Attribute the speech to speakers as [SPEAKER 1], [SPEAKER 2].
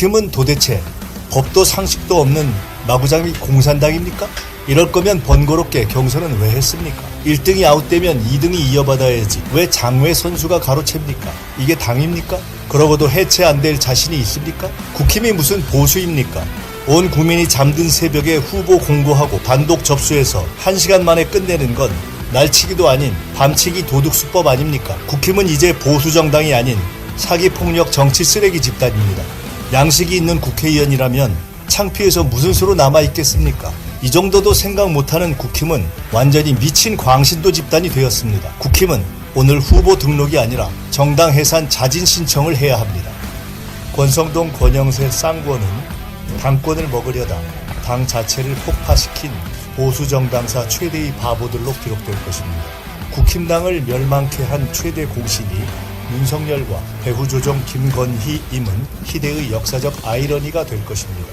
[SPEAKER 1] 국힘은 도대체 법도 상식도 없는 마구잡이 공산당입니까? 이럴 거면 번거롭게 경선은 왜 했습니까? 1등이 아웃되면 2등이 이어받아야지 왜 장외 선수가 가로챕니까? 이게 당입니까? 그러고도 해체 안 될 자신이 있습니까? 국힘이 무슨 보수입니까? 온 국민이 잠든 새벽에 후보 공고하고 단독 접수해서 1시간 만에 끝내는 건 날치기도 아닌 밤치기 도둑수법 아닙니까? 국힘은 이제 보수정당이 아닌 사기폭력 정치 쓰레기 집단입니다. 양식이 있는 국회의원이라면 창피해서 무슨 수로 남아있겠습니까? 이 정도도 생각 못하는 국힘은 완전히 미친 광신도 집단이 되었습니다. 국힘은 오늘 후보 등록이 아니라 정당 해산 자진 신청을 해야 합니다. 권성동 권영세 쌍권은 당권을 먹으려다 당 자체를 폭파시킨 보수 정당사 최대의 바보들로 기록될 것입니다. 국힘당을 멸망케 한 최대 공신이 윤석열과 배후 조정 김건희 임은 희대의 역사적 아이러니가 될 것입니다.